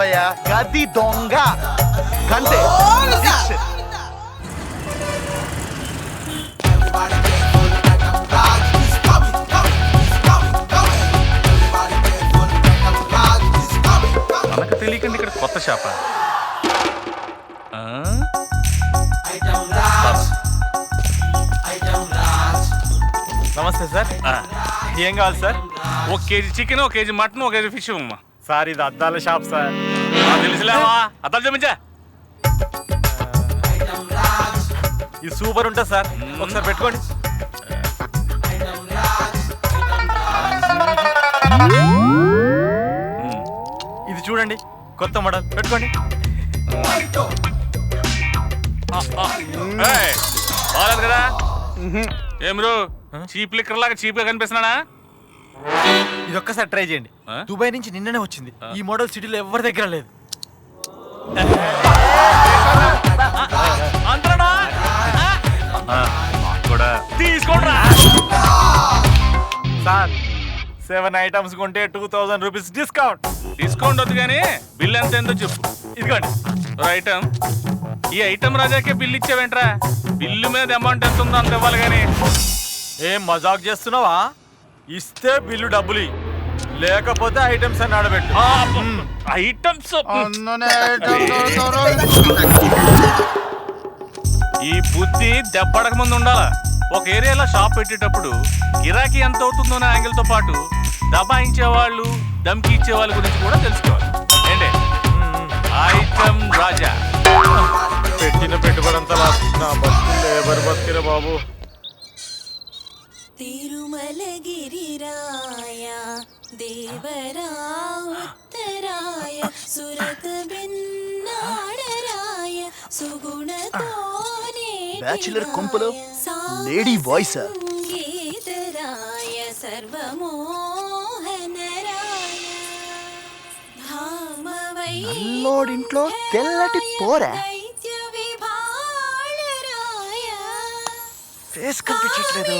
భయ్యా గది దొంగ. అంతే మనకు తెలియకండి ఇక్కడ కొత్త షాప? నమస్తే సార్. ఏం కావాలి సార్? ఒక కేజీ చికెన్ ఒక కేజీ మటన్ ఒక కేజీ ఫిష్ అమ్మా సార్ ఇది అద్దాల షాప్ సార్. తెలిసిలేవా? అద్దాలు చూపించా. ఇది సూపర్ ఉంటుంది సార్. ఒకసారి పెట్టుకోండి. ఇది చూడండి. కొత్త మోడల్. పెట్టుకోండి. బాగాలేదు కదా? ఏం రో చీప్ లిక్కర్ లాగా చీప్గా కనిపిస్తున్నాడా? ఇది ఒక్కసారి ట్రై చేయండి? దుబాయ్ నుంచి నిన్ననే వచ్చింది. ఈ మోడల్ సిటీలో ఎవరి దగ్గర లేదు. తీసుకోండి సార్ సెవెన్ ఐటమ్స్ కొంటే two thousand rupees discount discount వద్దు కానీ బిల్ ఎంత ఎంతో చెప్పు. ఇదిగోండి. ఐటమ్ ఈ ఐటమ్ రాజాకే బిల్ ఇచ్చావేంట్రా? బిల్లు మీద అమౌంట్ ఎంత ఉందో అంత ఇవ్వాలి కానీ. ఏం మజాక్ చేస్తున్నావా? ఇస్తే బిల్లు డబ్బులు. లేకపోతే ఐటమ్స్ అని ఆడబెట్టు. ఐటమ్స్. ఈ బుద్ధి దెబ్బడక ముందు ఉండాలా? ఒక ఏరియాలో షాప్ పెట్టేటప్పుడు గిరాకీ ఎంత అవుతుందో అనే యాంగిల్తో పాటు దబాయించే వాళ్ళు దమ్కి ఇచ్చే వాళ్ళ గురించి కూడా తెలుసుకోవాలి. ఏంటి? ఐటమ్ రాజా. పెట్టిన పెట్టుబడి అంతా లేబర్ బతికిరా బాబు? తిరుమలగిరిరాయ దేవరా ఉత్తరాయ సురత బిన్నాడరాయ సుగుణతోనే బ్యాచులర్ కొంపలో లేడీ వాయిస్ సంగీతరాయ సర్వమోహనరాయ భామవై నల్లోడింట్లో తెల్లటి పోరా దైత్య విభాళరాయ ఫేస్ కనిపించట్లేదు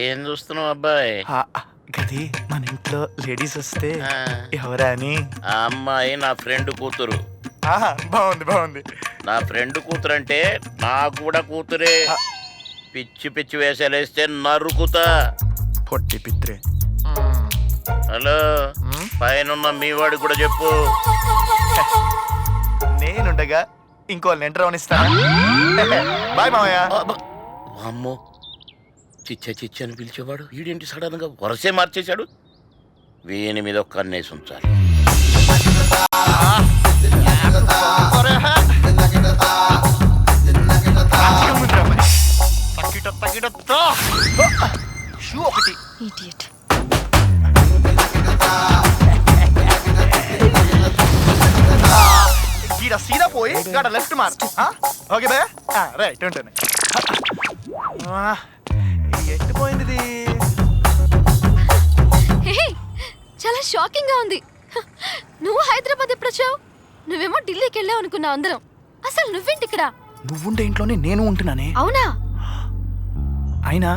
ఏం చూస్తున్నావు అబ్బాయి? గది మన ఇంట్లో లేడీస్ వస్తే. ఎవరా అని? ఆ అమ్మాయి నా ఫ్రెండ్ కూతురు. బాగుంది బాగుంది. నా ఫ్రెండ్ కూతురు అంటే నా కూడా కూతురే. పిచ్చి పిచ్చి వేసేలేస్తే నరుకుతా. పొట్టి పిత్రే. హలో పైన మీ వాడికి కూడా చెప్పు. నేనుండగా ఇంకోళ్ళని ఎంటర్ అవనిస్తాను? బాయ్ మామయ్య. అమ్మో. చిచ్చ చిచ్చ అని పిలిచేవాడు. వీడేంటి సడన్గా వరసే మార్చేశాడు? వీని మీద ఒక్క ఉంచాలి. ఇడియట్ గీడ సీదా పోయి గడ లెఫ్ట్ మార్. ఓకే భయ రైట్ ఉంటుంది పోయింది చాలా షాకింగ్గా ఉంది. నువ్వు హైదరాబాద్ ఎప్పుడు వచ్చావు? నువ్వేమో ఢిల్లీకి వెళ్ళావు అనుకున్నావు అందరం. అసలు నువ్వేంటి ఇక్కడ? నువ్వుండే ఇంట్లోనే నేను ఉంటున్నానే. అవునా? అయినా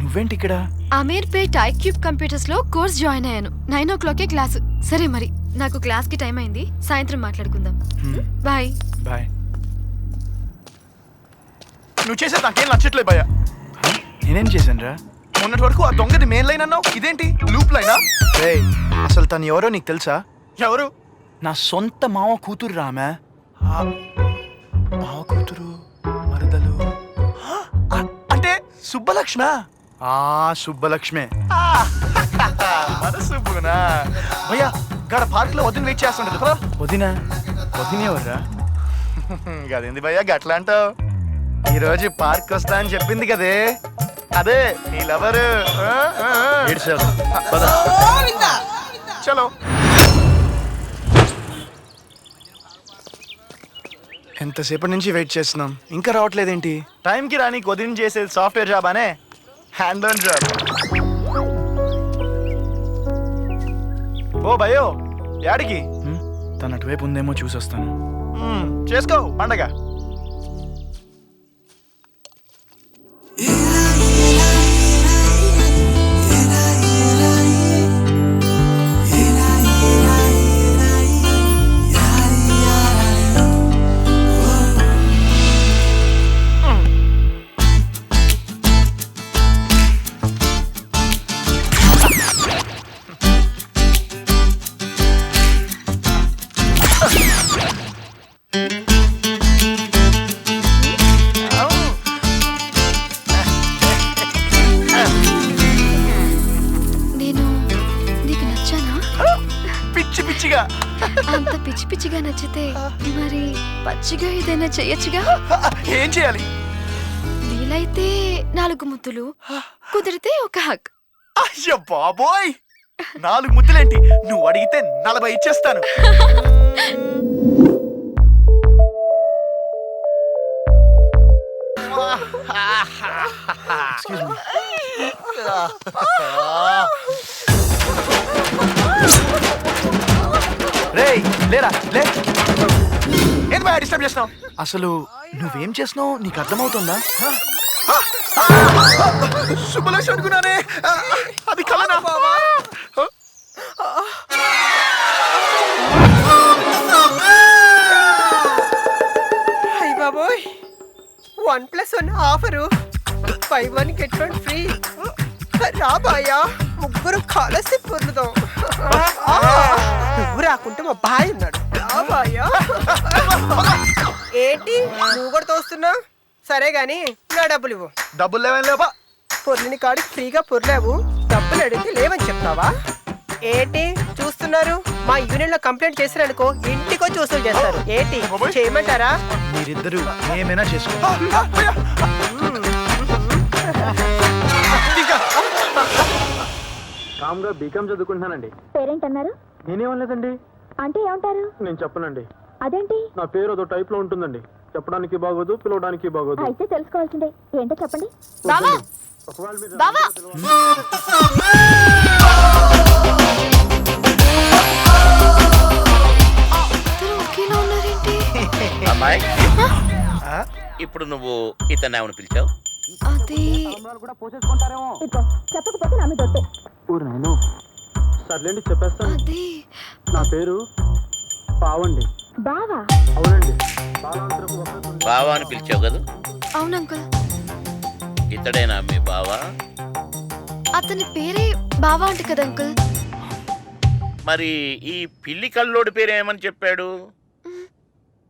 నువ్వేంటి ఇక్కడ? అమీర్పేట్ ఐక్యూబ్ కంప్యూటర్స్లో కోర్స్ జాయిన్ అయ్యాను. నైన్ ఓ క్లాకే క్లాస్. సరే మరి నాకు క్లాస్కి టైం అయింది. సాయంత్రం మాట్లాడుకుందాం. బాయ్. బాయ్. నువ్వు చేసేది నాకేం నచ్చట్లేదు భయ్య. నేనేం చేశాను రా మొన్నటి వరకు ఆ దొంగది మెయిన్ లైన్ అన్నావు? ఇదేంటి? లూప్ లైనా అసలు తను ఎవరో నీకు తెలుసా? ఎవరు? నా సొంత మామ కూతురు రామే మావ కూతురు మరదలు. అంటే సుబ్బలక్ష్మ? ఆ సుబ్బలక్ష్మే. సుబ్బునా? భయ్యా గాడ పార్క్లో వదిన వెయిట్ చేస్తుంటది వదిన? వదినేవర్రా గదేంది భయ్యా గట్లా అంటావు. ఈరోజు పార్క్ వస్తా అని చెప్పింది కదే. అదే నీ లవరు. చలో. ఎంతసేపటి నుంచి వెయిట్ చేస్తున్నాం? ఇంకా రావట్లేదేంటి? టైంకి రాని కొదిన చేసేది సాఫ్ట్వేర్ జాబ్ అనే హ్యాండ్ ఆన్ జాబ్. ఓ భయో యాడికి? తన అటువైపు ఉందేమో చూసొస్తాను. చేసుకో పండగ. పిచ్చి పిచ్చిగా. అంత పిచ్చి పిచ్చిగా నచ్చితే మరి పచ్చిగా ఏదైనా చెయ్యొచ్చుగా ఏం చేయాలి? వీలైతే నాలుగు ముద్దులు కుదిరితే ఒక హక్ అయ్యో బాబోయ్! నాలుగు ముద్దులేంటి? నువ్వు అడిగితే నలభై ఇచ్చేస్తాను. Excuse me. రేయ్ లేరా? లే. ఏం బాగా డిస్టర్బ్ చేస్తున్నావు? అసలు నువ్వేం చేస్తున్నావు? నీకు అర్థమవుతుందా? శుభలక్ష్మి అనుకున్నానే. అది కలనా? అయ్య బాబోయ్. One plus one offer. Buy one get one free. రాబాయా ముగ్గురు కలిసి పొందుదాం. రాకుంటే మా బాయ్ ఉన్నాడు. ఏంటి? నువ్వు కూడా తోస్తున్నా? సరే గాని నా డబ్బులు ఇవ్వు. డబ్బులు లేవని లేపా పొర్లిని కాడికి ఫ్రీగా పొర్లేవు. డబ్బులు అడిగితే లేవని చెప్తావా? ఏంటి? చూస్తున్నారు? మా యూనియన్లో కంప్లైంట్ చేసిరనుకో ఇంటికో వసూలు చేస్తారు. ఏంటి? చేయమంటారా? మీరిద్దరు ఏమైనా చేసుకో. రామ్గా బీకామ్ చదువుకుంటున్నానండి. పేరెంట్ అన్నారు నేనేమనలేదండి. అంటే ఏమంటారు? నేను చెప్పనండి. అదేంటి? నా పేరు అదో టైప్లో ఉంటుందండి. చెప్పడానికి బాగోదు పిలవడానికి బాగోదు. అయితే తెలుసుకోవాల్సిందే. ఏంటో చెప్పండి. బావా! ఒకవేళ మీరు బావా! ఇద్దరు ఒకేలా ఉన్నారేంటి? అమ్మాయి ఇప్పుడు నువ్వు ఇతన్ని ఏమని పిలిచావు? అది ఇదిగో చెప్పకపోతే నా మీద ఒట్టే. ఊరు నేను. సర్లేండి చెప్పేస్తాను. అది నా పేరు పావండి. బావా? అవునండి. బావా అని పిలిచావు కదా? అవును అంకుల్. ఇతడేనా మీ బావా? అతని పేరే బావా అంట కదా అంకుల్. మరి ఈ పిల్లి కల్లోడి పేరు ఏమని చెప్పాడు?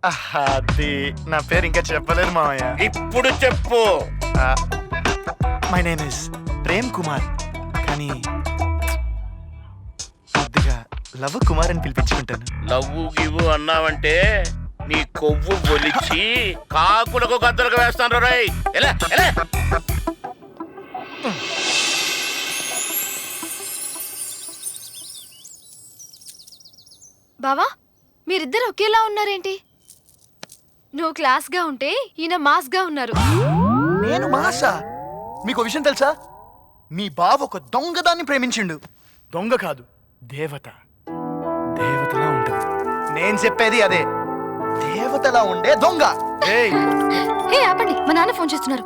అది నా పేరు ఇంకా చెప్పలేదు మామయ్య ఇప్పుడు చెప్పు. My name is Prem Kumar కానీ కొద్దిగా లవ్ కుమార్ అని పిలిపించుకుంటాను. లవ్వు గివ్వు అన్నావంటే నీ కొవ్వు ఒలిచి కాకులకు గద్దలకు వేస్తాను రై ఎలా ఎలా. బావా మీరిద్దరు ఒకేలా ఉన్నారేంటి? నువ్వు క్లాస్గా ఉంటే ఈయన మాస్గా ఉన్నారు. నేను మాసా? మీకు విషయం తెలుసా? మీ బావ ఒక దొంగదాన్ని ప్రేమించిండు. దొంగ కాదు దేవత. దేవతలా ఉంటుంది. నేను చెప్పేది అదే. దేవతలా ఉండే దొంగ. ఏయ్! హే ఆపండి. మా నాన్న ఫోన్ చేస్తున్నారు.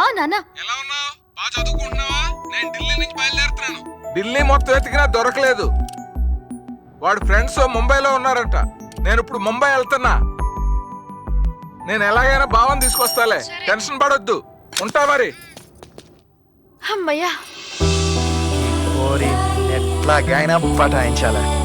ఆ నాన్న. ఎలా ఉన్నావు? బాగా చదువుకుంటున్నావా? నేను ఢిల్లీ నుంచి బయలుదేరుతున్నాను. ఢిల్లీ మొత్తం ఎతికినా దొరకలేదు. వాడు ఫ్రెండ్స్ ముంబైలో ఉన్నారట. నేను ఇప్పుడు ముంబై వెళ్తున్నా. నేను ఎలాగైనా భావం తీసుకొస్తాలే. టెన్షన్ పడొద్దు. ఉంటా మరి. అమ్మయ్యా. ఓరి ఎట్లాగైనా పటాయించాలా?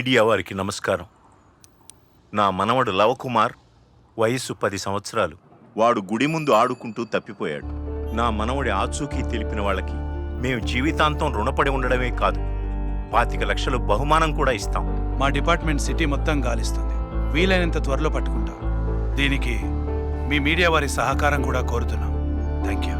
మీడియా వారికి నమస్కారం. నా మనవడు లవకుమార్ వయస్సు పది సంవత్సరాలు. వాడు గుడి ముందు ఆడుకుంటూ తప్పిపోయాడు. నా మనవడి ఆచూకీ తెలిపిన వాళ్ళకి మేము జీవితాంతం రుణపడి ఉండడమే కాదు పాతిక లక్షలు బహుమానం కూడా ఇస్తాం. మా డిపార్ట్మెంట్ సిటీ మొత్తం గాలిస్తుంది. వీలైనంత త్వరలో పట్టుకుంటాం. దీనికి మీ మీడియా వారి సహకారం కూడా కోరుతున్నాం. Thank you